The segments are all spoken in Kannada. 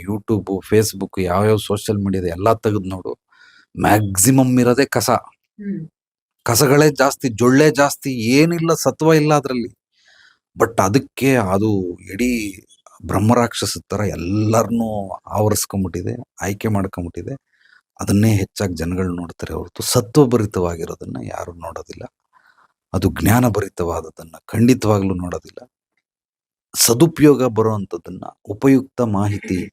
ಯೂಟ್ಯೂಬ್ ಫೇಸ್ಬುಕ್ ಯಾವ್ಯಾವ ಸೋಷಿಯಲ್ ಮೀಡಿಯಾದ ಎಲ್ಲ ತೆಗೆದು ನೋಡು. ಮ್ಯಾಕ್ಸಿಮಮ್ ಇರೋದೇ ಕಸ. ಕಸಗಳೇ ಜಾಸ್ತಿ ಜೊಳ್ಳೆ ಜಾಸ್ತಿ ಏನಿಲ್ಲ ಸತ್ವ ಇಲ್ಲ ಅದರಲ್ಲಿ. ಬಟ್ ಅದಕ್ಕೆ ಅದು ಇಡೀ ಬ್ರಹ್ಮರಾಕ್ಷಸ ತರ ಎಲ್ಲರನ್ನೂ ಆವರಿಸ್ಕೊಂಬಿಟ್ಟಿದೆ ಆಯ್ಕೆ ಮಾಡ್ಕೊಂಬಿಟ್ಟಿದೆ. ಅದನ್ನೇ ಹೆಚ್ಚಾಗಿ ಜನಗಳು ನೋಡ್ತಾರೆ ಹೊರತು. ಸತ್ವಭರಿತವಾಗಿರೋದನ್ನ ಯಾರು ನೋಡೋದಿಲ್ಲ. ಅದು ಜ್ಞಾನಭರಿತವಾದದನ್ನ ಖಂಡಿತವಾಗ್ಲೂ ನೋಡೋದಿಲ್ಲ. ಸದುಪಯೋಗ ಬರುವಂಥದ್ದನ್ನ ಉಪಯುಕ್ತ ಮಾಹಿತಿ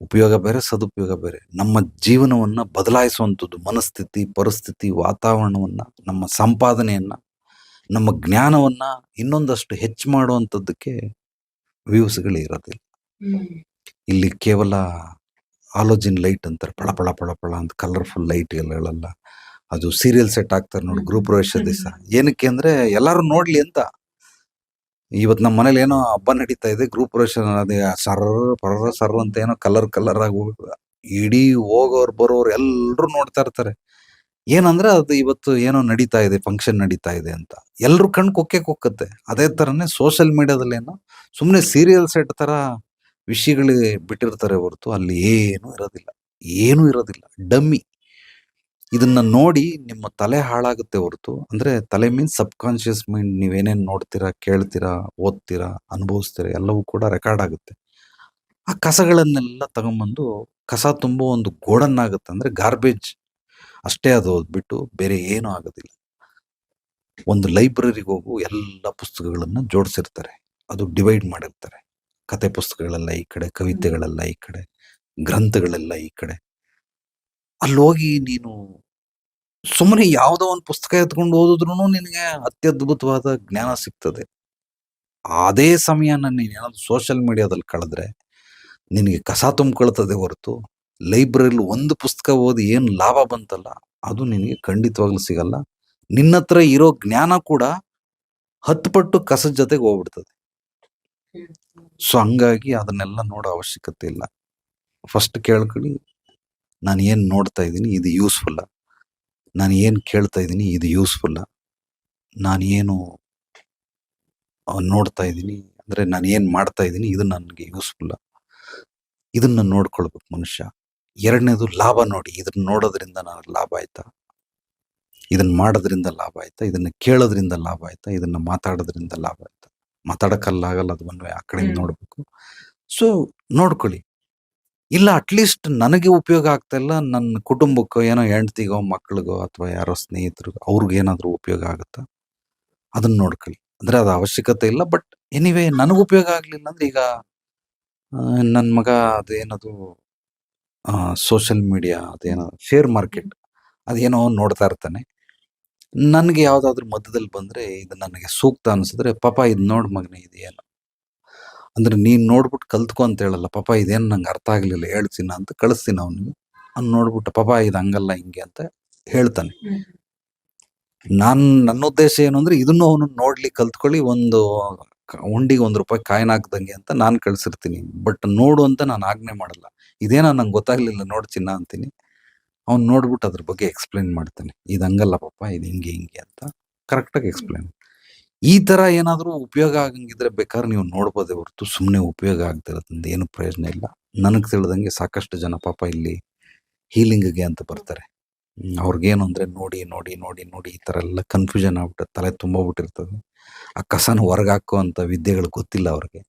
ಉಪಯೋಗ ಬೇರೆ ಸದುಪಯೋಗ ಬೇರೆ. ನಮ್ಮ ಜೀವನವನ್ನ ಬದಲಾಯಿಸುವಂಥದ್ದು ಮನಸ್ಥಿತಿ ಪರಿಸ್ಥಿತಿ ವಾತಾವರಣವನ್ನ ನಮ್ಮ ಸಂಪಾದನೆಯನ್ನ ನಮ್ಮ ಜ್ಞಾನವನ್ನ ಇನ್ನೊಂದಷ್ಟು ಹೆಚ್ಚು ಮಾಡುವಂಥದ್ದಕ್ಕೆ ವ್ಯೂಸ್ಗಳು ಇರೋದಿಲ್ಲ. ಇಲ್ಲಿ ಕೇವಲ ಆಲೋಜಿನ್ ಲೈಟ್ ಅಂತಾರೆ ಪಳ ಪಳ ಪಳ ಪಳ ಅಂತ ಕಲರ್ಫುಲ್ ಲೈಟ್ ಎಲ್ಲೆಲ್ಲ ಅದು ಸೀರಿಯಲ್ ಸೆಟ್ ಆಗ್ತಾರೆ ನೋಡಿ ಗೃಹ ಪ್ರವೇಶ ದಿವಸ. ಏನಕ್ಕೆ ಅಂದ್ರೆ ಎಲ್ಲಾರು ನೋಡ್ಲಿ ಅಂತ. ಇವತ್ತು ನಮ್ಮ ಮನೇಲಿ ಏನೋ ಹಬ್ಬ ನಡೀತಾ ಇದೆ ಗ್ರೂಪ್ ಅದೇ ಸರ್ ಪರ ಸರ್ ಅಂತ ಏನೋ ಕಲರ್ ಕಲರ್ ಆಗಿ ಇಡೀ ಹೋಗೋರು, ಬರೋರು ಎಲ್ಲರೂ ನೋಡ್ತಾ ಇರ್ತಾರೆ. ಏನಂದ್ರೆ ಅದು ಇವತ್ತು ಏನೋ ನಡೀತಾ ಇದೆ ಫಂಕ್ಷನ್ ನಡೀತಾ ಇದೆ ಅಂತ. ಎಲ್ರು ಕಣ್ ಕೊಕ್ಕೆ ಕೊಕ್ಕತ್ತೆ. ಅದೇ ತರನೇ ಸೋಷಿಯಲ್ ಮೀಡಿಯಾದಲ್ಲಿ ಏನೋ ಸುಮ್ಮನೆ ಸೀರಿಯಲ್ ಸೆಟ್ ತರ ವಿಷಯಗಳಿಗೆ ಬಿಟ್ಟಿರ್ತಾರೆ ಹೊರತು, ಅಲ್ಲಿ ಏನು ಇರೋದಿಲ್ಲ. ಏನು ಇರೋದಿಲ್ಲ. ಡಮ್ಮಿ. ಇದನ್ನ ನೋಡಿ ನಿಮ್ಮ ತಲೆ ಹಾಳಾಗುತ್ತೆ ಹೊರತು. ಅಂದ್ರೆ ತಲೆ ಮೀನ್ಸ್ ಸಬ್ ಕಾನ್ಶಿಯಸ್ ಮೈಂಡ್ ನೀವೇನೇನು ನೋಡ್ತೀರಾ, ಕೇಳ್ತೀರಾ, ಓದ್ತೀರಾ, ಅನುಭವಿಸ್ತೀರಾ, ಎಲ್ಲವೂ ಕೂಡ ರೆಕಾರ್ಡ್ ಆಗುತ್ತೆ. ಆ ಕಸಗಳನ್ನೆಲ್ಲ ತಗೊಂಬಂದು ಕಸ ತುಂಬ ಒಂದು ಗೋಡನ್ನಾಗುತ್ತೆ ಅಂದ್ರೆ ಗಾರ್ಬೇಜ್ ಅಷ್ಟೇ ಅದು ಬಿಟ್ಟು ಬೇರೆ ಏನೂ ಆಗೋದಿಲ್ಲ. ಒಂದು ಲೈಬ್ರರಿಗೆ ಹೋಗು ಎಲ್ಲ ಪುಸ್ತಕಗಳನ್ನ ಜೋಡಿಸಿರ್ತಾರೆ. ಅದು ಡಿವೈಡ್ ಮಾಡಿರ್ತಾರೆ. ಕತೆ ಪುಸ್ತಕಗಳೆಲ್ಲ ಈ ಕಡೆ, ಕವಿತೆಗಳೆಲ್ಲ ಈ ಕಡೆ, ಗ್ರಂಥಗಳೆಲ್ಲ ಈ ಕಡೆ. ಅಲ್ಲಿ ಹೋಗಿ ನೀನು ಸುಮ್ಮನೆ ಯಾವುದೋ ಒಂದು ಪುಸ್ತಕ ಎತ್ಕೊಂಡು ಓದಿದ್ರು ನಿನಗೆ ಅತ್ಯದ್ಭುತವಾದ ಜ್ಞಾನ ಸಿಗ್ತದೆ. ಅದೇ ಸಮಯನ ನೀನು ಏನಾದ್ರು ಸೋಷಿಯಲ್ ಮೀಡಿಯಾದಲ್ಲಿ ಕಳೆದ್ರೆ ನಿನಗೆ ಕಸ ತುಂಬಿಕೊಳ್ತದೆ ಹೊರತು ಲೈಬ್ರರಿಲಿ ಒಂದು ಪುಸ್ತಕ ಓದಿ ಏನು ಲಾಭ ಬಂತಲ್ಲ ಅದು ನಿನಗೆ ಖಂಡಿತವಾಗ್ಲೂ ಸಿಗಲ್ಲ. ನಿನ್ನ ಹತ್ರ ಇರೋ ಜ್ಞಾನ ಕೂಡ ಹತ್ತು ಪಟ್ಟು ಕಸದ ಜೊತೆಗೆ ಹೋಗ್ಬಿಡ್ತದೆ. ಸೊ ಹಂಗಾಗಿ ಅದನ್ನೆಲ್ಲ ನೋಡೋ ಅವಶ್ಯಕತೆ ಇಲ್ಲ. ಫಸ್ಟ್ ಕೇಳ್ಕೊಳ್ಳಿ ನಾನು ಏನು ನೋಡ್ತಾ ಇದ್ದೀನಿ ಇದು ಯೂಸ್ಫುಲ್ಲ ನಾನು ಏನು ಕೇಳ್ತಾ ಇದ್ದೀನಿ ಇದು ಯೂಸ್ಫುಲ್ಲ ನಾನು ಏನು ನೋಡ್ತಾ ಇದ್ದೀನಿ ಅಂದರೆ ನಾನು ಏನು ಮಾಡ್ತಾ ಇದ್ದೀನಿ ಇದು ನನಗೆ ಯೂಸ್ಫುಲ್ಲ ಇದನ್ನು ನೋಡ್ಕೊಳ್ಬೇಕು ಮನುಷ್ಯ. ಎರಡನೇದು ಲಾಭ ನೋಡಿ ಇದನ್ನ ನೋಡೋದ್ರಿಂದ ನನಗೆ ಲಾಭ ಆಯ್ತಾ? ಇದನ್ನ ಮಾಡೋದ್ರಿಂದ ಲಾಭ ಆಯ್ತಾ? ಇದನ್ನ ಕೇಳೋದ್ರಿಂದ ಲಾಭ ಆಯ್ತಾ? ಇದನ್ನ ಮಾತಾಡೋದ್ರಿಂದ ಲಾಭ ಆಯ್ತಾ? ಮಾತಾಡೋಕ್ಕಲ್ಲಾಗಲ್ಲ ಅದು ಒಂದು ಆ ಕಡೆ ನೋಡಬೇಕು ನೋಡ್ಬೇಕು. ಸೊ ನೋಡ್ಕೊಳ್ಳಿ. ಇಲ್ಲ ಅಟ್ಲೀಸ್ಟ್ ನನಗೆ ಉಪಯೋಗ ಆಗ್ತಾಯಿಲ್ಲ ನನ್ನ ಕುಟುಂಬಕ್ಕೋ, ಏನೋ ಹೆಂಡ್ತಿಗೋ, ಮಕ್ಳಿಗೋ ಅಥವಾ ಯಾರೋ ಸ್ನೇಹಿತರಿಗೋ ಅವ್ರಿಗೇನಾದ್ರೂ ಉಪಯೋಗ ಆಗುತ್ತಾ? ಅದನ್ನ ನೋಡ್ಕೊಳ್ಳಿ. ಅಂದ್ರೆ ಅದು ಅವಶ್ಯಕತೆ ಇಲ್ಲ ಬಟ್ ಎನಿವೇ ನನಗೆ ಉಪಯೋಗ ಆಗಲಿಲ್ಲ ಅಂದ್ರೆ ಈಗ ನನ್ನ ಮಗ ಅದೇನದು ಸೋಷಿಯಲ್ ಮೀಡಿಯಾ ಅದೇನೋ ಶೇರ್ ಮಾರ್ಕೆಟ್ ಅದೇನೋ ನೋಡ್ತಾ ಇರ್ತಾನೆ. ನನಗೆ ಯಾವುದಾದ್ರೂ ಮಧ್ಯದಲ್ಲಿ ಬಂದ್ರೆ ಇದು ನನಗೆ ಸೂಕ್ತ ಅನ್ಸಿದ್ರೆ, ಪಾಪ ಇದು ನೋಡ್ ಮಗನೇ ಇದು ಅಂದ್ರೆ ನೀನ್ ನೋಡ್ಬಿಟ್ಟು ಕಲ್ತ್ಕೊ ಅಂತ ಹೇಳಲ್ಲ ಪಾಪ ಇದೇನು ನಂಗೆ ಅರ್ಥ ಆಗ್ಲಿಲ್ಲ ಹೇಳ್ತೀನಿ ಅಂತ ಕಳಿಸ್ತೀನಿ ಅವನಿಗೆ ಅವ್ನು ನೋಡ್ಬಿಟ್ಟು ಪಾಪ ಇದು ಹಂಗಲ್ಲ ಹಿಂಗೆ ಅಂತ ಹೇಳ್ತಾನೆ. ನಾನು ನಾನ್ ನನ್ನ ಉದ್ದೇಶ ಏನು ಅಂದ್ರೆ ಇದನ್ನು ಅವನು ನೋಡ್ಲಿ ಕಲ್ತ್ಕೊಳ್ಳಿ ಒಂದು ಉಂಡಿಗೆ ಒಂದ್ ರೂಪಾಯಿ ಕಾಯಿನ್ ಹಾಕ್ದಂಗೆ ಅಂತ ನಾನ್ ಕಳ್ಸಿರ್ತೀನಿ. ಬಟ್ ನೋಡು ಅಂತ ನಾನು ಆಜ್ಞೆ ಮಾಡಲ್ಲ. ಇದೇನೋ ನಂಗೆ ಗೊತ್ತಾಗ್ಲಿಲ್ಲ ನೋಡ್ ಚಿನ್ನ ಅಂತೀನಿ. ಅವ್ನು ನೋಡ್ಬಿಟ್ಟು ಅದ್ರ ಬಗ್ಗೆ ಎಕ್ಸ್ಪ್ಲೈನ್ ಮಾಡ್ತಾನೆ. ಇದು ಹಂಗಲ್ಲ ಪಾಪ ಇದು ಹಿಂಗೆ ಹಿಂಗೆ ಅಂತ ಕರೆಕ್ಟಾಗಿ ಎಕ್ಸ್ಪ್ಲೈನ್. ಈ ತರ ಏನಾದರೂ ಉಪಯೋಗ ಆಗಂಗಿದ್ರೆ ಬೇಕಾದ್ರೆ ನೀವು ನೋಡ್ಬೋದೇ ಹೊರತು ಸುಮ್ಮನೆ ಉಪಯೋಗ ಆಗ್ತಿರೋದ್ರಿಂದ ಏನು ಪ್ರಯೋಜನ ಇಲ್ಲ. ನನಗೆ ತಿಳಿದಂಗೆ ಸಾಕಷ್ಟು ಜನ ಪಾಪ ಇಲ್ಲಿ ಹೀಲಿಂಗ್ಗೆ ಅಂತ ಬರ್ತಾರೆ. ಅವ್ರಿಗೇನು ಅಂದ್ರೆ ನೋಡಿ ನೋಡಿ ನೋಡಿ ನೋಡಿ ಈ ತರ ಎಲ್ಲ ಕನ್ಫ್ಯೂಷನ್ ಆಗ್ಬಿಟ್ಟು ತಲೆ ತುಂಬೋಗ್ಬಿಟ್ಟಿರ್ತದೆ ಆ ಕಸನ ಹೊರಗೆ ಹಾಕೋ ಅಂತ ವಿದ್ಯೆಗಳು ಗೊತ್ತಿಲ್ಲ ಅವ್ರಿಗೆ.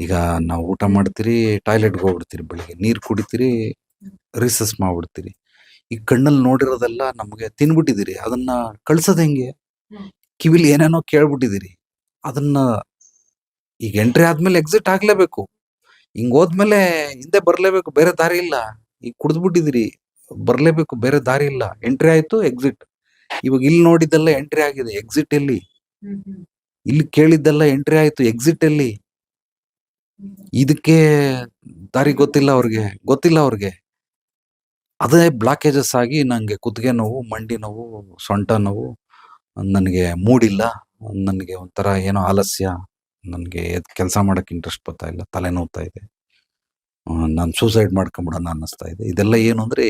ಈಗ ನಾವು ಊಟ ಮಾಡ್ತೀರಿ ಟಾಯ್ಲೆಟ್ಗೆ ಹೋಗ್ಬಿಡ್ತೀರಿ ಬೆಳಿಗ್ಗೆ. ನೀರು ಕುಡಿತೀರಿ ರಿಸಸ್ ಮಾಡ್ಬಿಡ್ತೀರಿ. ಈ ಕಣ್ಣಲ್ಲಿ ನೋಡಿರೋದೆಲ್ಲ ನಮಗೆ ತಿನ್ಬಿಟ್ಟಿದ್ದೀರಿ. ಅದನ್ನ ಕಳ್ಸೋದ್ ಹೆಂಗೆ. ಕಿವಿಲಿ ಏನೇನೋ ಕೇಳ್ಬಿಟ್ಟಿದ್ದೀರಿ. ಅದನ್ನ ಈಗ ಎಂಟ್ರಿ ಆದ್ಮೇಲೆ ಎಕ್ಸಿಟ್ ಆಗ್ಲೇಬೇಕು. ಹಿಂಗ್ ಹೋದ್ಮೇಲೆ ಹಿಂದೆ ಬರ್ಲೇಬೇಕು ಬೇರೆ ದಾರಿ ಇಲ್ಲ. ಈಗ ಕುಡಿದ್ಬಿಟ್ಟಿದಿರಿ ಬರ್ಲೇಬೇಕು ಬೇರೆ ದಾರಿ ಇಲ್ಲ. ಎಂಟ್ರಿ ಆಯ್ತು ಎಕ್ಸಿಟ್ ಇವಾಗ ಇಲ್ಲಿ ನೋಡಿದ್ದೆಲ್ಲ ಎಂಟ್ರಿ ಆಗಿದೆ ಎಕ್ಸಿಟ್ ಎಲ್ಲಿ? ಇಲ್ಲಿ ಕೇಳಿದ್ದೆಲ್ಲ ಎಂಟ್ರಿ ಆಯ್ತು ಎಕ್ಸಿಟ್ ಎಲ್ಲಿ? ಇದಕ್ಕೆ ದಾರಿ ಗೊತ್ತಿಲ್ಲ ಅವ್ರಿಗೆ ಗೊತ್ತಿಲ್ಲ ಅವ್ರಿಗೆ. ಅದೇ ಬ್ಲಾಕೇಜಸ್ ಆಗಿ ನಂಗೆ ಕುತ್ತಿಗೆ ನೋವು ಮಂಡಿ ನೋವು ಸೊಂಟ ನೋವು ನನಗೆ ಮೂಡಿಲ್ಲ, ನನಗೆ ಒಂಥರ ಏನೋ ಆಲಸ್ಯ, ನನಗೆ ಕೆಲಸ ಮಾಡೋಕ್ಕೆ ಇಂಟ್ರೆಸ್ಟ್ ಬರ್ತಾ ಇಲ್ಲ, ತಲೆ ನೋವ್ತಾ ಇದೆ. ನಾನು ಸೂಸೈಡ್ ಮಾಡ್ಕೊಂಬಿಡೋಣ ಅನ್ನಿಸ್ತಾ ಇದೆ. ಇದೆಲ್ಲ ಏನು ಅಂದರೆ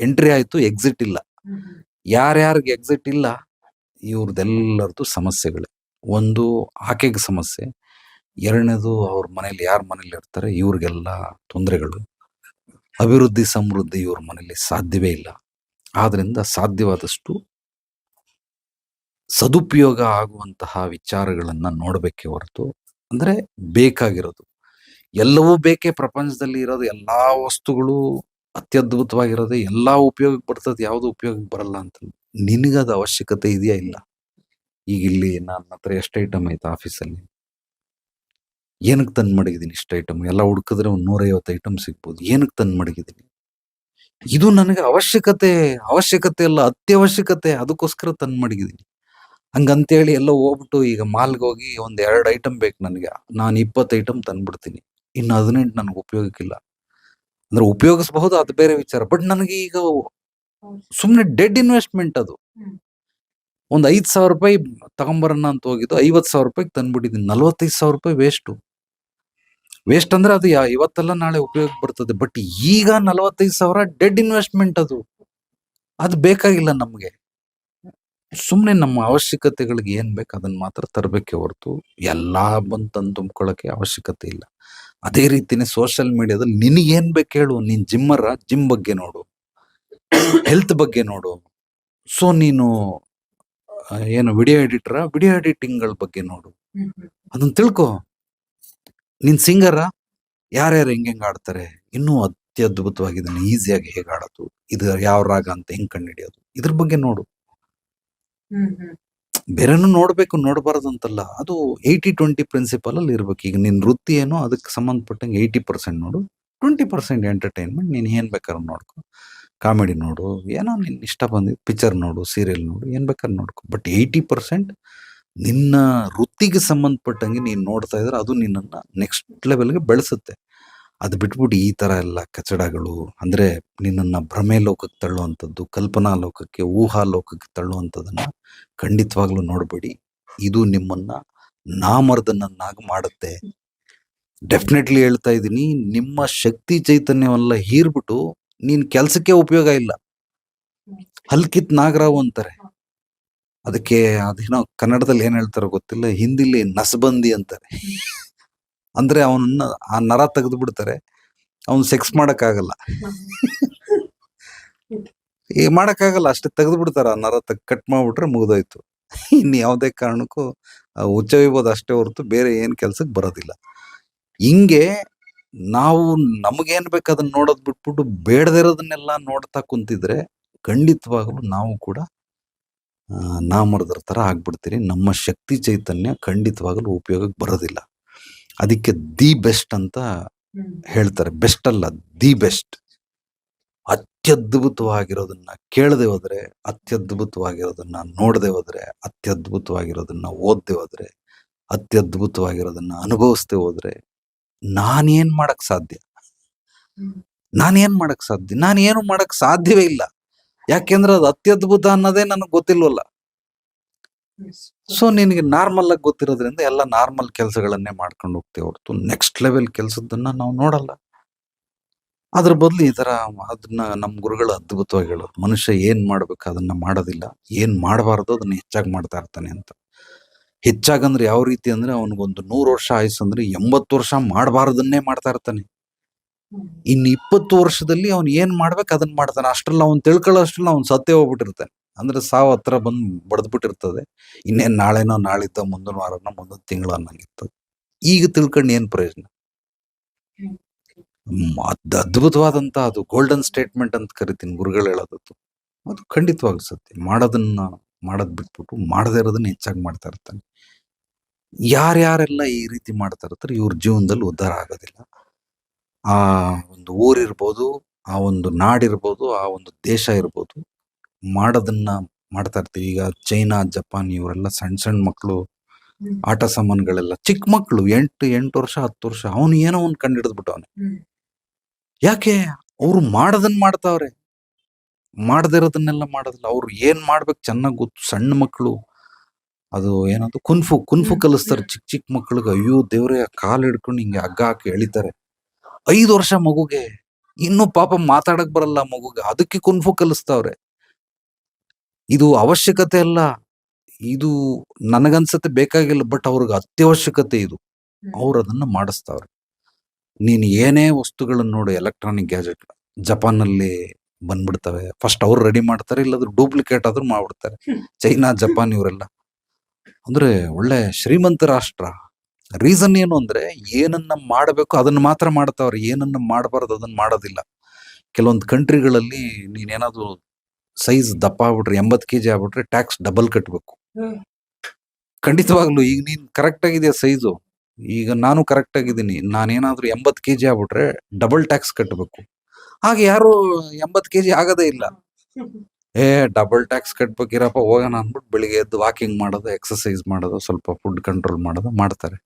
ಎಂಟ್ರಿ ಆಯಿತು ಎಕ್ಸಿಟ್ ಇಲ್ಲ. ಯಾರ್ಯಾರಿಗೆ ಎಕ್ಸಿಟ್ ಇಲ್ಲ ಇವ್ರದ್ದೆಲ್ಲರದ್ದು ಸಮಸ್ಯೆಗಳೇ. ಒಂದು ಆಕೆಗೆ ಸಮಸ್ಯೆ, ಎರಡನೇದು ಅವ್ರ ಮನೇಲಿ ಯಾರ ಮನೇಲಿ ಇರ್ತಾರೆ, ಇವ್ರಿಗೆಲ್ಲ ತೊಂದರೆಗಳು. ಅಭಿವೃದ್ಧಿ, ಸಮೃದ್ಧಿ ಇವ್ರ ಮನೇಲಿ ಸಾಧ್ಯವೇ ಇಲ್ಲ. ಆದ್ದರಿಂದ ಸಾಧ್ಯವಾದಷ್ಟು ಸದುಪಯೋಗ ಆಗುವಂತಹ ವಿಚಾರಗಳನ್ನ ನೋಡಬೇಕೇ ಹೊರತು, ಅಂದ್ರೆ ಬೇಕಾಗಿರೋದು. ಎಲ್ಲವೂ ಬೇಕೇ ಪ್ರಪಂಚದಲ್ಲಿ ಇರೋದು, ಎಲ್ಲಾ ವಸ್ತುಗಳು ಅತ್ಯದ್ಭುತವಾಗಿರೋದು, ಎಲ್ಲಾ ಉಪಯೋಗಕ್ಕೆ ಬರ್ತದೆ, ಯಾವುದು ಉಪಯೋಗಕ್ಕೆ ಬರಲ್ಲ ಅಂತ ನಿನಗದ ಅವಶ್ಯಕತೆ ಇದೆಯಾ ಇಲ್ಲ? ಈಗ ಇಲ್ಲಿ ನನ್ನ ಹತ್ರ ಎಷ್ಟು ಐಟಮ್ ಐತೆ ಆಫೀಸಲ್ಲಿ ಏನಕ್ಕೆ ತಂದು ಮಡಗಿದ್ದೀನಿ ಇಷ್ಟು ಐಟಮ್ ಎಲ್ಲ ಹುಡುಕಿದ್ರೆ ಒಂದು ನೂರೈವತ್ತು ಐಟಮ್ ಸಿಗ್ಬೋದು. ಏನಕ್ಕೆ ತಂದು ಮಡಗಿದ್ದೀನಿ ಇದು ನನಗೆ ಅವಶ್ಯಕತೆ ಅವಶ್ಯಕತೆ ಅಲ್ಲ, ಅತ್ಯವಶ್ಯಕತೆ, ಅದಕ್ಕೋಸ್ಕರ ತಂದು ಮಡಗಿದ್ದೀನಿ ಹಂಗಂತೇಳಿ ಎಲ್ಲ ಹೋಗ್ಬಿಟ್ಟು ಈಗ ಮಾಲ್ಗೆ ಹೋಗಿ ಒಂದ್ ಎರಡು ಐಟಮ್ ಬೇಕು ನನಗೆ. ನಾನು ಇಪ್ಪತ್ತು ಐಟಮ್ ತಂದ್ಬಿಡ್ತೀನಿ. ಇನ್ನು ಹದಿನೆಂಟು ನನಗೆ ಉಪಯೋಗಕ್ಕಿಲ್ಲ. ಅಂದ್ರೆ ಉಪಯೋಗಿಸಬಹುದು ಅದು ಬೇರೆ ವಿಚಾರ. ಬಟ್ ನನಗೆ ಈಗ. ಸುಮ್ಮನೆ ಡೆಡ್ ಇನ್ವೆಸ್ಟ್ಮೆಂಟ್ ಅದು. ಒಂದು ಐದು ಸಾವಿರ ರೂಪಾಯಿ ತಗೊಂಬರೋಣ ಅಂತ ಹೋಗಿದ್ದು ಐವತ್ ಸಾವಿರ ರೂಪಾಯಿಗೆ ತಂದ್ಬಿಟ್ಟಿದ್ದೀನಿ. ನಲ್ವತ್ತೈದು ಸಾವಿರ ರೂಪಾಯಿ ವೇಸ್ಟು ವೇಸ್ಟ್ ಅಂದ್ರೆ ಅದು ಯಾ- ಇವತ್ತೆಲ್ಲ ನಾಳೆ ಉಪಯೋಗ ಬರ್ತದೆ. ಬಟ್ ಈಗ ನಲವತ್ತೈದು ಸಾವಿರ ಡೆಡ್ ಇನ್ವೆಸ್ಟ್ಮೆಂಟ್ ಅದು. ಅದು ಬೇಕಾಗಿಲ್ಲ ನಮ್ಗೆ. ಸುಮ್ನೆ ನಮ್ಮ ಅವಶ್ಯಕತೆಗಳಿಗೆ ಏನ್ ಬೇಕು ಅದನ್ನ ಮಾತ್ರ ತರಬೇಕೆ ಹೊರತು ಎಲ್ಲಾ ಬಂದ್ ತಂದು ತುಂಬ್ಕೊಳಕ್ಕೆ ಅವಶ್ಯಕತೆ ಇಲ್ಲ ಅದೇ ರೀತಿನೇ ಸೋಷಿಯಲ್ ಮೀಡಿಯಾದಲ್ಲಿ ನಿನಗೆ ಏನ್ ಬೇಕು ಹೇಳು, ನೀನ್ ಜಿಮ್ಮರ ಜಿಮ್ ಬಗ್ಗೆ ನೋಡು ಹೆಲ್ತ್ ಬಗ್ಗೆ ನೋಡು ಸೊ ನೀನು ಏನು ವಿಡಿಯೋ ಎಡಿಟರ ವಿಡಿಯೋ ಎಡಿಟಿಂಗ್ಗಳ ಬಗ್ಗೆ ನೋಡು. ಅದನ್ನ ತಿಳ್ಕೊ ನೀನ್ ಸಿಂಗರ ಯಾರ್ಯಾರು ಹೆಂಗ್ ಹೆಂಗ್ ಆಡ್ತಾರೆ ಇನ್ನೂ ಅತ್ಯದ್ಭುತವಾಗಿದ್ದಾನೆ, ಈಸಿಯಾಗಿ ಹೇಗೆ ಆಡೋದು ಇದು ಯಾವ ರಾಗ ಅಂತ ಹೆಂಗ್ ಕಂಡುಹಿಡಿಯೋದು, ಇದ್ರ ಬಗ್ಗೆ ನೋಡು. ಬೇರೆನೂ ನೋಡ್ಬೇಕು ನೋಡಬಾರದು ಅಂತಲ್ಲ ಅದು ಏಯ್ಟಿ ಟ್ವೆಂಟಿ ಪ್ರಿನ್ಸಿಪಲ್ ಅಲ್ಲಿ ಇರ್ಬೇಕು. ಈಗ ನಿನ್ ವೃತ್ತಿ ಏನೋ ಅದಕ್ಕೆ ಸಂಬಂಧಪಟ್ಟಂಗೆ ಏಯ್ಟಿ ಪರ್ಸೆಂಟ್ ನೋಡು. ಟ್ವೆಂಟಿ ಪರ್ಸೆಂಟ್ ಎಂಟರ್ಟೈನ್ಮೆಂಟ್ ನೀನು ಏನ್ ಬೇಕಾದ್ರೂ ನೋಡ್ಕೊ. ಕಾಮಿಡಿ ನೋಡು, ಏನೋ ನಿನ್ನ ಇಷ್ಟ ಬಂದಿದ್ದು ಪಿಕ್ಚರ್ ನೋಡು ಸೀರಿಯಲ್ ನೋಡು, ಏನ್ ಬೇಕಾದ್ರೂ ನೋಡ್ಕೊ. ಬಟ್ ಏಯ್ಟಿ ಪರ್ಸೆಂಟ್ ನಿನ್ನ ವೃತ್ತಿಗೆ ಸಂಬಂಧಪಟ್ಟಂಗೆ ನೀನ್ ನೋಡ್ತಾ ಇದ್ರೆ ಅದು ನಿನ್ನನ್ನು ನೆಕ್ಸ್ಟ್ ಲೆವೆಲ್ಗೆ ಬೆಳೆಸುತ್ತೆ. ಅದು ಬಿಟ್ಬಿಟ್ಟು ಈ ತರ ಎಲ್ಲ ಕಚಡಗಳು, ಅಂದ್ರೆ ನಿನ್ನನ್ನ ಭ್ರಮೆ ಲೋಕಕ್ಕೆ ತಳ್ಳುವಂಥದ್ದು ಕಲ್ಪನಾ ಲೋಕಕ್ಕೆ ಊಹಾ ಲೋಕಕ್ಕೆ ತಳ್ಳುವಂಥದ್ದನ್ನು ಖಂಡಿತವಾಗ್ಲೂ ನೋಡಬೇಡಿ. ಇದು ನಿಮ್ಮನ್ನ ನಾಮರ್ದನನ್ನಾಗಿ ಮಾಡುತ್ತೆ. ಡೆಫಿನೆಟ್ಲಿ ಹೇಳ್ತಾ ಇದ್ದೀನಿ, ನಿಮ್ಮ ಶಕ್ತಿ ಚೈತನ್ಯವೆಲ್ಲ ಹೀರ್ಬಿಟ್ಟು ನೀನ್ ಕೆಲ್ಸಕ್ಕೆ ಉಪಯೋಗ ಇಲ್ಲ. ಹಲ್ಕಿತ್ ನಾಗರಾವ್ ಅಂತಾರೆ. ಅದಕ್ಕೆ ಅದೇನೋ ಕನ್ನಡದಲ್ಲಿ ಏನ್ ಹೇಳ್ತಾರೋ ಗೊತ್ತಿಲ್ಲ, ಹಿಂದಿಲಿ ನಸಬಂದಿ ಅಂತಾರೆ. ಅಂದ್ರೆ ಅವನನ್ನ ಆ ನರ ತೆಗೆದು ಬಿಡ್ತಾರೆ. ಅವನ್ ಸೆಕ್ಸ್ ಮಾಡಕ್ಕಾಗಲ್ಲ. ಈ ಮಾಡಕ್ಕಾಗಲ್ಲ. ಅಷ್ಟೇ ತೆಗೆದು ಬಿಡ್ತಾರ. ಆ ನರ ತೆಗ್ ಕಟ್ ಮಾಡ್ಬಿಟ್ರೆ ಮುಗಿದೋಯ್ತು. ಇನ್ನು ಯಾವುದೇ ಕಾರಣಕ್ಕೂ ಉಚ್ಚವಿಬೋದು ಅಷ್ಟೇ ಹೊರತು ಬೇರೆ ಏನು ಕೆಲ್ಸಕ್ಕೆ ಬರೋದಿಲ್ಲ. ಹಿಂಗೆ ನಾವು ನಮಗೇನ್ ಬೇಕು ಅದನ್ನ ನೋಡೋದ್ ಬಿಟ್ಬಿಟ್ಟು ಬೇಡದಿರೋದನ್ನೆಲ್ಲ ನೋಡ್ತಾ ಕುಂತಿದ್ರೆ ಖಂಡಿತವಾಗ್ಲೂ ನಾವು ಕೂಡ ನಾ ನಾಮರ್ದರ ತರ ಆಗ್ಬಿಡ್ತೀರಿ. ನಮ್ಮ ಶಕ್ತಿ ಚೈತನ್ಯ ಖಂಡಿತವಾಗ್ಲೂ ಉಪಯೋಗಕ್ಕೆ ಬರೋದಿಲ್ಲ. ಅದಕ್ಕೆ ದಿ ಬೆಸ್ಟ್ ಅಂತ ಹೇಳ್ತಾರೆ. ಬೆಸ್ಟ್ ಅಲ್ಲ ದಿ ಬೆಸ್ಟ್. ಅತ್ಯದ್ಭುತವಾಗಿರೋದನ್ನ ಕೇಳದೆ ಹೋದ್ರೆ ಅತ್ಯದ್ಭುತವಾಗಿರೋದನ್ನ ನೋಡದೆ ಹೋದ್ರೆ ಅತ್ಯದ್ಭುತವಾಗಿರೋದನ್ನ ಓದದೆ ಹೋದ್ರೆ ಅತ್ಯದ್ಭುತವಾಗಿರೋದನ್ನ ಅನುಭವಿಸ್ದೆ ಹೋದ್ರೆ ನಾನೇನ್ ಮಾಡಕ್ ಸಾಧ್ಯ. ನಾನೇನ್ ಮಾಡಕ್ ಸಾಧ್ಯ? ನಾನೇನು ಮಾಡಕ್ ಸಾಧ್ಯವೇ ಇಲ್ಲ. ಯಾಕೆಂದ್ರೆ ಅದು ಅತ್ಯದ್ಭುತ ಅನ್ನೋದೇ ನನಗೆ ಗೊತ್ತಿಲ್ವಲ್ಲ. ಸೊ ನಿನಗೆ ನಾರ್ಮಲ್ ಆಗಿ ಗೊತ್ತಿರೋದ್ರಿಂದ ಎಲ್ಲ ನಾರ್ಮಲ್ ಕೆಲಸಗಳನ್ನೇ ಮಾಡ್ಕೊಂಡು ಹೋಗ್ತೇವೆ ಹೊರತು. ನೆಕ್ಸ್ಟ್ ಲೆವೆಲ್ ಕೆಲಸದನ್ನ ನಾವು ನೋಡಲ್ಲ. ಅದ್ರ ಬದಲು ಈ ತರ ಅದನ್ನ ನಮ್ಮ ಗುರುಗಳು ಅದ್ಭುತವಾಗಿ ಹೇಳೋದು. ಮನುಷ್ಯ ಏನ್ ಮಾಡ್ಬೇಕು ಅದನ್ನ ಮಾಡೋದಿಲ್ಲ. ಏನ್ ಮಾಡಬಾರ್ದು ಅದನ್ನ ಹೆಚ್ಚಾಗಿ ಮಾಡ್ತಾ ಇರ್ತಾನೆ ಅಂತ. ಹೆಚ್ಚಾಗಂದ್ರೆ ಯಾವ ರೀತಿ ಅಂದ್ರೆ ಅವನಿಗೊಂದು ನೂರು ವರ್ಷ ಆಯ್ಸು ಅಂದ್ರೆ ಎಂಬತ್ತು ವರ್ಷ ಮಾಡಬಾರ್ದನ್ನೇ ಮಾಡ್ತಾ ಇರ್ತಾನೆ. ಇನ್ ಇನ್ನು ಇಪ್ಪತ್ತು ವರ್ಷದಲ್ಲಿ ಅವ್ನು ಏನ್ ಮಾಡ್ಬೇಕು ಅದನ್ನ ಮಾಡ್ತಾನೆ. ಅಷ್ಟ್ರಲ್ಲಿ ಅವ್ನು ತಿಳ್ಕೊಳ್ಳೋ ಅಷ್ಟ್ರಲ್ಲಿ ಅವ್ನು ಸತ್ತೇ ಹೋಗ್ಬಿಟ್ಟಿರ್ತಾನೆ. ಅಂದ್ರೆ ಸಾವು ಹತ್ರ ಬಂದು ಬಡ್ದ್ಬಿಟ್ಟಿರ್ತದೆ. ಇನ್ನೇನ್ ನಾಳೆನೋ ನಾಳಿದ್ದ ಮುಂದಿನ ವಾರನೋ ಮುಂದಿನ ತಿಂಗಳು ಅನ್ನಂಗಿತ್ತು. ಈಗ ತಿಳ್ಕೊಂಡು ಏನ್ ಪ್ರಯೋಜನ? ಅದ್ ಅದ್ಭುತವಾದಂತ ಅದು ಗೋಲ್ಡನ್ ಸ್ಟೇಟ್ಮೆಂಟ್ ಅಂತ ಕರಿತೀನಿ ಗುರುಗಳು ಹೇಳೋದತ್ತು ಅದು ಖಂಡಿತವಾಗಿ ಸತ್ಯ. ಮಾಡೋದನ್ನ ಮಾಡೋದು ಬಿಟ್ಬಿಟ್ಟು ಮಾಡದೇ ಇರೋದನ್ನ ಹೆಚ್ಚಾಗಿ ಮಾಡ್ತಾ ಇರ್ತಾನೆ. ಯಾರ್ಯಾರೆಲ್ಲ ಈ ರೀತಿ ಮಾಡ್ತಾ ಇರ್ತಾರೆ ಇವ್ರ ಜೀವನದಲ್ಲಿ ಉದ್ಧಾರ ಆಗೋದಿಲ್ಲ. ಆ ಒಂದು ಊರಿರ್ಬೋದು ಆ ಒಂದು ನಾಡಿರ್ಬೋದು ಆ ಒಂದು ದೇಶ ಇರ್ಬೋದು. ಮಾಡೋದನ್ನ ಮಾಡ್ತಾ ಇರ್ತೀವಿ. ಈಗ ಚೈನಾ ಜಪಾನ್ ಇವರೆಲ್ಲ ಸಣ್ಣ ಸಣ್ಣ ಮಕ್ಕಳು ಆಟ ಸಾಮಾನುಗಳೆಲ್ಲ ಚಿಕ್ಕ ಮಕ್ಕಳು ಎಂಟು ಎಂಟು ವರ್ಷ ಹತ್ತು ವರ್ಷ ಅವನು ಏನೋ ಒಂದು ಕಂಡು ಹಿಡಿದ್ಬಿಟ್ಟವನೆ ಅವನು. ಯಾಕೆ? ಅವ್ರು ಮಾಡೋದನ್ನ ಮಾಡ್ತಾವ್ರೆ. ಮಾಡದಿರೋದನ್ನೆಲ್ಲ ಮಾಡೋದಿಲ್ಲ. ಅವ್ರು ಏನ್ ಮಾಡ್ಬೇಕು ಚೆನ್ನಾಗಿ ಗೊತ್ತು. ಸಣ್ಣ ಮಕ್ಕಳು ಅದು ಏನಂತ ಕುನ್ಫು ಕುನ್ಫು ಕಲಿಸ್ತಾರೆ. ಚಿಕ್ಕ ಚಿಕ್ಕ ಮಕ್ಕಳಿಗೆ ಅಯ್ಯೋ ದೇವ್ರೆ ಕಾಲು ಹಿಡ್ಕೊಂಡು ಹಿಂಗೆ ಹಗ್ಗ ಹಾಕಿ ಎಳಿತಾರೆ. ಐದು ವರ್ಷ ಮಗುಗೆ. ಇನ್ನು ಪಾಪ ಮಾತಾಡಕ್ ಬರಲ್ಲ ಮಗುಗೆ. ಅದಕ್ಕೆ ಕುನ್ಫು ಕಲಿಸ್ತಾವ್ರೆ. ಇದು ಅವಶ್ಯಕತೆ ಅಲ್ಲ. ಇದು ನನಗನ್ಸತ್ತೆ ಬೇಕಾಗಿಲ್ಲ ಬಟ್ ಅವ್ರಿಗೆ ಅತ್ಯವಶ್ಯಕತೆ ಇದು. ಅವ್ರು ಅದನ್ನ ಮಾಡಿಸ್ತಾವ್ರೆ. ನೀನು ಏನೇ ವಸ್ತುಗಳನ್ನು ನೋಡು ಎಲೆಕ್ಟ್ರಾನಿಕ್ ಗ್ಯಾಜೆಟ್ ಜಪಾನಲ್ಲಿ ಬಂದ್ಬಿಡ್ತವೆ. ಫಸ್ಟ್ ಅವ್ರು ರೆಡಿ ಮಾಡ್ತಾರೆ ಇಲ್ಲಾಂದ್ರೆ ಡೂಪ್ಲಿಕೇಟ್ ಆದ್ರೂ ಮಾಡ್ಬಿಡ್ತಾರೆ. ಚೈನಾ ಜಪಾನ್ ಇವರೆಲ್ಲ. ಅಂದ್ರೆ ಒಳ್ಳೆ ಶ್ರೀಮಂತ ರಾಷ್ಟ್ರ. ರೀಸನ್ ಏನು ಅಂದ್ರೆ ಏನನ್ನ ಮಾಡಬೇಕು ಅದನ್ನ ಮಾತ್ರ ಮಾಡ್ತಾವ್ರೆ. ಏನನ್ನ ಮಾಡಬಾರ್ದು ಅದನ್ನ ಮಾಡೋದಿಲ್ಲ. ಕೆಲವೊಂದು ಕಂಟ್ರಿಗಳಲ್ಲಿ ನೀನೇನಾದ್ರು ಸೈಜ್ ದಪ್ಪ ಆಗ್ಬಿಟ್ರೆ ಎಂಬತ್ತು ಕೆಜಿ ಆಗ್ಬಿಟ್ರೆ ಟ್ಯಾಕ್ಸ್ ಡಬಲ್ ಕಟ್ಟಬೇಕು. ಖಂಡಿತವಾಗ್ಲು ಈಗ ನೀನ್ ಕರೆಕ್ಟ್ ಆಗಿದೆಯಾ ಸೈಜು. ಈಗ ನಾನು ಕರೆಕ್ಟ್ ಆಗಿದ್ದೀನಿ. ನಾನೇನಾದ್ರೂ ಎಂಬತ್ತು ಕೆಜಿ ಆಗ್ಬಿಟ್ರೆ ಡಬಲ್ ಟ್ಯಾಕ್ಸ್ ಕಟ್ಟಬೇಕು ಹಾಗೆ ಯಾರು ಎಂಬತ್ತು ಕೆಜಿ ಆಗೋದೇ ಇಲ್ಲ. ಏ ಡಬಲ್ ಟ್ಯಾಕ್ಸ್ ಕಟ್ಬೇಕಿರಪ್ಪ ಹೋಗೋಣ ಅಂದ್ಬಿಟ್ಟು ಬೆಳಿಗ್ಗೆ ಎದ್ದು ವಾಕಿಂಗ್ ಮಾಡೋದು ಎಕ್ಸಸೈಸ್ ಮಾಡೋದು ಸ್ವಲ್ಪ ಫುಡ್ ಕಂಟ್ರೋಲ್ ಮಾಡೋದು ಮಾಡ್ತಾರೆ.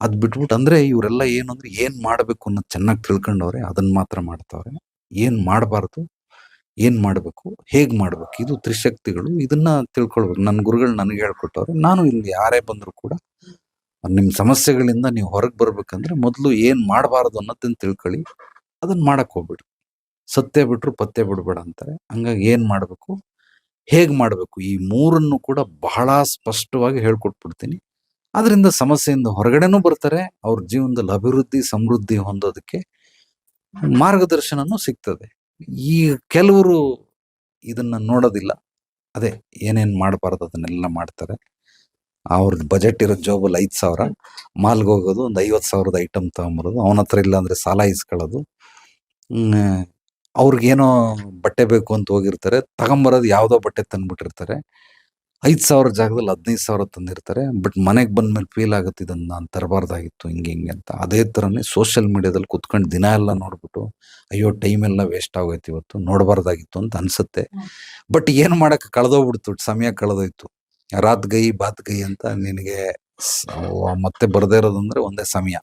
ಅದ್ ಬಿಟ್ಬಿಟ್ಟು ಅಂದ್ರೆ ಇವರೆಲ್ಲ ಏನು ಅಂದ್ರೆ ಏನ್ ಮಾಡ್ಬೇಕು ಅನ್ನೋದು ಚೆನ್ನಾಗಿ ತಿಳ್ಕೊಂಡವ್ರೆ ಅದನ್ನ ಮಾತ್ರ ಮಾಡ್ತಾವ್ರೆ. ಏನ್ ಮಾಡಬಾರ್ದು ಏನ್ ಮಾಡ್ಬೇಕು? ಹೇಗ್ ಮಾಡ್ಬೇಕು? ಇದು ತ್ರಿಶಕ್ತಿಗಳು. ಇದನ್ನ ತಿಳ್ಕೊಳ್ಬೇಕು. ನನ್ನ ಗುರುಗಳು ನನಗೆ ಹೇಳ್ಕೊಟ್ಟವ್ರೆ. ನಾನು ಇಲ್ಲಿ ಯಾರೇ ಬಂದ್ರು ಕೂಡ ನಿಮ್ ಸಮಸ್ಯೆಗಳಿಂದ ನೀವು ಹೊರಗೆ ಬರ್ಬೇಕಂದ್ರೆ ಮೊದಲು ಏನ್ ಮಾಡಬಾರದು ಅನ್ನೋದನ್ನ ತಿಳ್ಕೊಳ್ಳಿ. ಅದನ್ನ ಮಾಡಕ್ ಹೋಗ್ಬಿಡಿ. ಸತ್ಯ ಬಿಟ್ರು ಪತ್ತೆ ಬಿಡಬೇಡ ಅಂತಾರೆ. ಹಂಗಾಗಿ ಏನ್ ಮಾಡ್ಬೇಕು? ಹೇಗ್ ಮಾಡ್ಬೇಕು? ಈ ಮೂರನ್ನು ಕೂಡ ಬಹಳ ಸ್ಪಷ್ಟವಾಗಿ ಹೇಳ್ಕೊಟ್ಬಿಡ್ತೀನಿ. ಅದರಿಂದ ಸಮಸ್ಯೆಯಿಂದ ಹೊರಗಡೆನೂ ಬರ್ತಾರೆ. ಅವ್ರ ಜೀವನದಲ್ಲಿ ಅಭಿವೃದ್ಧಿ, ಸಮೃದ್ಧಿ ಹೊಂದೋದಕ್ಕೆ ಮಾರ್ಗದರ್ಶನನೂ ಸಿಗ್ತದೆ. ಈ ಕೆಲವರು ಇದನ್ನ ನೋಡೋದಿಲ್ಲ. ಅದೇ ಏನೇನ್ ಮಾಡಬಾರ್ದು ಅದನ್ನೆಲ್ಲ ಮಾಡ್ತಾರೆ. ಅವ್ರದ್ದು ಬಜೆಟ್ ಇರೋ ಜಾಬಲ್ಲಿ ಐದು ಸಾವಿರ, ಮಾಲ್ಗೆ ಹೋಗೋದು ಒಂದು ಐವತ್ತು ಸಾವಿರದ ಐಟಮ್ ತೊಗೊಂಬರೋದು, ಅವನ ಹತ್ರ ಇಲ್ಲ ಅಂದರೆ ಸಾಲ ಇಸ್ಕೊಳ್ಳೋದು ಅವ್ರಿಗೇನೋ ಬಟ್ಟೆ ಬೇಕು ಅಂತ ಹೋಗಿರ್ತಾರೆ, ತಗೊಂಬರೋದು ಯಾವುದೋ ಬಟ್ಟೆ ತಂದ್ಬಿಟ್ಟಿರ್ತಾರೆ. ಐದ್ ಸಾವಿರ ಜಾಗದಲ್ಲಿ ಹದಿನೈದು ಸಾವಿರ ತಂದಿರ್ತಾರೆ ಬಟ್ ಮನೆಗೆ ಬಂದ್ಮೇಲೆ ಫೀಲ್ ಆಗುತ್ತೆ ಇದನ್ನು ನಾನು ತರಬಾರ್ದಾಗಿತ್ತು ಹಿಂಗೆ ಹಿಂಗೆ ಅಂತ. ಅದೇ ಥರನೇ ಸೋಷಿಯಲ್ ಮೀಡ್ಯಾದಲ್ಲಿ ಕುತ್ಕೊಂಡು ದಿನ ಎಲ್ಲ ನೋಡ್ಬಿಟ್ಟು ಅಯ್ಯೋ ಟೈಮ್ ಎಲ್ಲ ವೇಸ್ಟ್ ಆಗೋಯ್ತು ಇವತ್ತು ನೋಡಬಾರ್ದಾಗಿತ್ತು ಅಂತ ಅನಿಸುತ್ತೆ. ಬಟ್ ಏನು ಮಾಡಕ್ ಕಳೆದೋಗ್ಬಿಡ್ತು ಸಮಯ ಕಳೆದೋಯ್ತು. ರಾತ್ ಗೈ ಬಾತ್ ಗೈ ಅಂತ ನಿನಗೆ ಮತ್ತೆ ಬರದೇ ಬರ್ದೇ ಇರೋದಂದ್ರೆ ಒಂದೇ ಸಮಯ.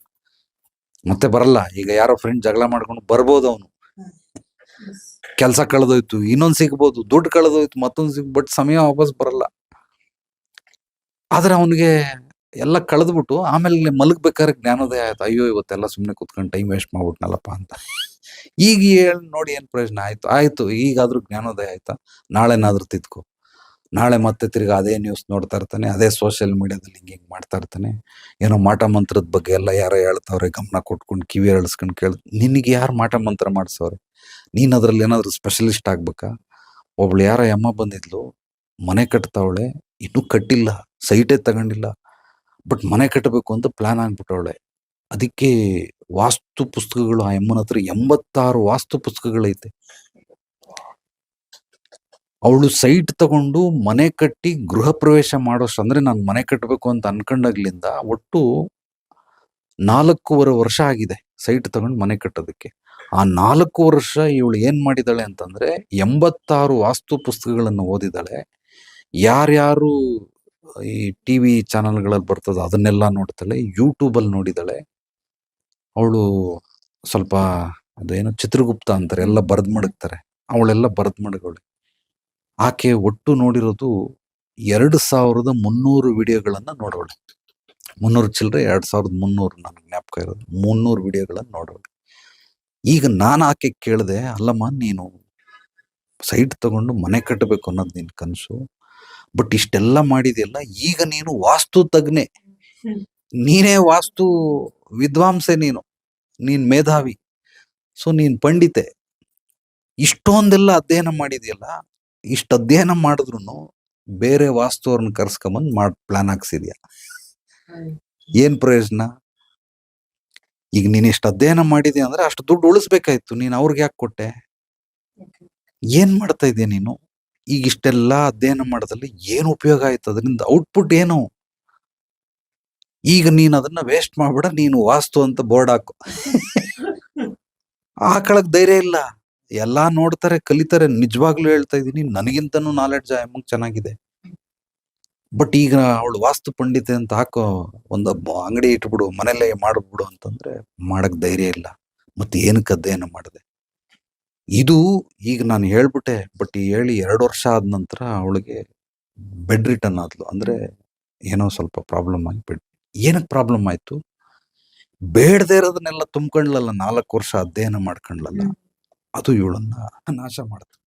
ಮತ್ತೆ ಬರಲ್ಲ ಈಗ ಯಾರೋ ಫ್ರೆಂಡ್ ಜಗಳ ಮಾಡ್ಕೊಂಡು ಬರ್ಬೋದು ಅವನು. ಕೆಲಸ ಕಳೆದೋಯ್ತು ಇನ್ನೊಂದು ಸಿಗ್ಬೋದು ದುಡ್ಡು ಕಳೆದೋಯ್ತು ಮತ್ತೊಂದು ಸಿಗ್ ಬಟ್ ಸಮಯ ವಾಪಸ್ ಬರಲ್ಲ. ಆದ್ರೆ ಅವನಿಗೆ ಎಲ್ಲ ಕಳೆದ್ಬಿಟ್ಟು ಆಮೇಲೆ ಮಲಗ್ಬೇಕಾದ್ರೆ ಜ್ಞಾನೋದಯ ಆಯ್ತು. ಅಯ್ಯೋ, ಇವತ್ತೆಲ್ಲ ಸುಮ್ಮನೆ ಕುತ್ಕೊಂಡು ಟೈಮ್ ವೇಸ್ಟ್ ಮಾಡ್ಬಿಟ್ನಲ್ಲಪ್ಪ ಅಂತ. ಈಗ ಹೇಳಿ ನೋಡಿ ಏನ್ ಪ್ರಯೋಜನ? ಆಯ್ತು. ಆಯ್ತು. ಈಗಾದ್ರೂ ಜ್ಞಾನೋದಯ ಆಯ್ತಾ? ನಾಳೆನಾದ್ರೂ ತಿದ್ಕೋ. ನಾಳೆ ಮತ್ತೆ ತಿರ್ಗಿ ಅದೇ ನ್ಯೂಸ್ ನೋಡ್ತಾ ಇರ್ತಾನೆ, ಅದೇ ಸೋಷಿಯಲ್ ಮೀಡಿಯಾದಲ್ಲಿ ಹಿಂಗೆ ಹಿಂಗೆ ಮಾಡ್ತಾ ಇರ್ತಾನೆ. ಏನೋ ಮಾಟ ಮಂತ್ರದ ಬಗ್ಗೆ ಎಲ್ಲ ಯಾರೋ ಹೇಳ್ತಾವ್ರೆ, ಗಮನ ಕೊಟ್ಕೊಂಡು ಕಿವಿ ಅಳಿಸ್ಕೊಂಡು ಕೇಳ, ನಿನಗೆ ಯಾರು ಮಾಟ ಮಂತ್ರ ಮಾಡ್ಸವ್ರೆ? ನೀನು ಅದ್ರಲ್ಲಿ ಏನಾದ್ರು ಸ್ಪೆಷಲಿಸ್ಟ್ ಆಗ್ಬೇಕಾ? ಒಬ್ಳು ಯಾರೋ ಅಮ್ಮ ಬಂದಿದ್ಲು, ಮನೆ ಕಟ್ತಾವಳೆ, ಇನ್ನೂ ಕಟ್ಟಿಲ್ಲ. ಸೈಟೇ ತಗೊಂಡಿಲ್ಲ. ಬಟ್ ಮನೆ ಕಟ್ಟಬೇಕು ಅಂತ ಪ್ಲಾನ್ ಆಗ್ಬಿಟ್ಟವಳೆ ಅದಕ್ಕೆ ವಾಸ್ತು ಪುಸ್ತಕಗಳು, ಆ ಅಮ್ಮನ ಹತ್ರ ಎಂಬತ್ತಾರು ವಾಸ್ತು ಪುಸ್ತಕಗಳೈತೆ. ಅವಳು ಸೈಟ್ ತಗೊಂಡು ಮನೆ ಕಟ್ಟಿ ಗೃಹ ಪ್ರವೇಶ ಮಾಡೋಷ್ಟು ಅಂದ್ರೆ ನಾನು ಮನೆ ಕಟ್ಟಬೇಕು ಅಂತ ಅನ್ಕೊಂಡಾಗ್ಲಿಂದ ಒಟ್ಟು ನಾಲ್ಕೂವರೆ ವರ್ಷ ಆಗಿದೆ ಸೈಟ್ ತಗೊಂಡು ಮನೆ ಕಟ್ಟೋದಕ್ಕೆ. ಆ ನಾಲ್ಕು ವರ್ಷ ಇವಳು ಏನ್ ಮಾಡಿದಾಳೆ ಅಂತಂದ್ರೆ ಎಂಬತ್ತಾರು ವಾಸ್ತು ಪುಸ್ತಕಗಳನ್ನು ಓದಿದಾಳೆ. ಯಾರ್ಯಾರು ಈ ಟಿವಿ ಚಾನಲ್ಗಳಲ್ಲಿ ಬರ್ತದೆ, ಅದನ್ನೆಲ್ಲ ನೋಡ್ತಾಳೆ. ಯೂಟ್ಯೂಬಲ್ಲಿ ನೋಡಿದಾಳೆ. ಅವಳು ಸ್ವಲ್ಪ ಅದೇನು ಚಿತ್ರಗುಪ್ತ ಅಂತಾರೆ, ಎಲ್ಲ ಬರೆದು ಮಡಗ್ತಾರೆ. ಅವಳೆಲ್ಲ ಬರೆದು ಮಡಗವಳೆ ಆಕೆ ಒಟ್ಟು ನೋಡಿರೋದು ಎರಡು ಸಾವಿರದ ಮುನ್ನೂರು ವಿಡಿಯೋಗಳನ್ನು ನೋಡೋಳೆ. ಮುನ್ನೂರು ಚಿಲ್ಲರೆ ಎರಡು ಸಾವಿರದ ಮುನ್ನೂರು ನನಗೆ ಜ್ಞಾಪಕ ಇರೋದು. ಮುನ್ನೂರು ವಿಡಿಯೋಗಳನ್ನು ನೋಡೋಳೆ. ಈಗ ನಾನು ಆಕೆ ಕೇಳಿದೆ, ಅಲ್ಲಮ್ಮ, ನೀನು ಸೈಟ್ ತಗೊಂಡು ಮನೆ ಕಟ್ಟಬೇಕು ಅನ್ನೋದು ನಿನ್ನ ಕನಸು. ಬಟ್ ಇಷ್ಟೆಲ್ಲ ಮಾಡಿದೆಯಲ್ಲ ಈಗ ನೀನು ವಾಸ್ತು ತಜ್ಞೆ. ನೀನೇ ವಾಸ್ತು ವಿದ್ವಾಂಸೆ ನೀನು ನೀನ್ ಮೇಧಾವಿ ಸೊ ನೀನ್ ಪಂಡಿತೆ ಇಷ್ಟೊಂದೆಲ್ಲ ಅಧ್ಯಯನ ಮಾಡಿದೆಯಲ್ಲ, ಇಷ್ಟು ಅಧ್ಯಯನ ಮಾಡಿದ್ರು ಬೇರೆ ವಾಸ್ತು ಅವ್ರನ್ನ ಕರ್ಸ್ಕೊಂಬಂದ್ ಮಾಡ್ ಪ್ಲಾನ್ ಹಾಕ್ಸಿದ್ಯಾ. ಏನ್ ಪ್ರಯೋಜನ ಈಗ ನೀನ್ ಇಷ್ಟ ಅಧ್ಯಯನ ಮಾಡಿದ್ಯಾ ಅಂದ್ರೆ ಅಷ್ಟು ದುಡ್ಡು ಉಳಿಸ್ಬೇಕಾಯ್ತು ನೀನ್ ಅವ್ರಿಗೆ ಯಾಕೆ ಕೊಟ್ಟೆ. ಏನ್ ಮಾಡ್ತಾ ಇದೀಯ ನೀನು ಈಗ ಇಷ್ಟೆಲ್ಲ ಅಧ್ಯಯನ ಮಾಡೋದ್ರಲ್ಲಿ ಏನು ಉಪಯೋಗ ಆಯ್ತು? ಅದರಿಂದ ಔಟ್ಪುಟ್ ಏನು? ಈಗ ನೀನು ಅದನ್ನ ವೇಸ್ಟ್ ಮಾಡ್ಬೇಡ, ನೀನು ವಾಸ್ತು ಅಂತ ಬೋರ್ಡ್ ಹಾಕು. ಆಕಳಕ್ ಧೈರ್ಯ ಇಲ್ಲ. ಎಲ್ಲಾ ನೋಡ್ತಾರೆ, ಕಲಿತಾರೆ, ನಿಜವಾಗ್ಲೂ ಹೇಳ್ತಾ ಇದೀನಿ ನನಗಿಂತನೂ ನಾಲೆಡ್ಜ್ ಅಮ್ಮಂಗ್ ಚೆನ್ನಾಗಿದೆ. ಬಟ್ ಈಗ ಅವಳು ವಾಸ್ತು ಪಂಡಿತೆ ಅಂತ ಹಾಕೋ ಒಂದು ಅಂಗಡಿ ಇಟ್ಬಿಡು ಮನೇಲೆ ಮಾಡ್ಬಿಡು ಅಂತಂದ್ರೆ ಮಾಡಕ್ ಧೈರ್ಯ ಇಲ್ಲ. ಮತ್ತೆ ಏನಕ್ಕೆ ಅಧ್ಯಯನ ಮಾಡಿದೆ? ಇದು ಈಗ ನಾನು ಹೇಳ್ಬಿಟ್ಟೆ ಬಟ್ ಹೇಳಿ ಎರಡು ವರ್ಷ ಆದ ನಂತರ ಅವಳಿಗೆ ಬೆಡ್ ರಿಟರ್ನ್ ಆದ್ಲು. ಅಂದ್ರೆ ಏನೋ ಸ್ವಲ್ಪ ಪ್ರಾಬ್ಲಮ್ ಆಗಿ ಬೆಡ್ ಏನಕ್ಕೆ ಪ್ರಾಬ್ಲಮ್ ಆಯ್ತು? ಬೇಡದೇ ಇರೋದನ್ನೆಲ್ಲ ತುಂಬ್ಕೊಂಡ್ಲಲ್ಲ ನಾಲ್ಕು ವರ್ಷ ಅಧ್ಯಯನ ಮಾಡ್ಕೊಂಡ್ಲಲ್ಲ? ಅದು ಇವಳನ್ನ ನಾಶ ಮಾಡ್ತು.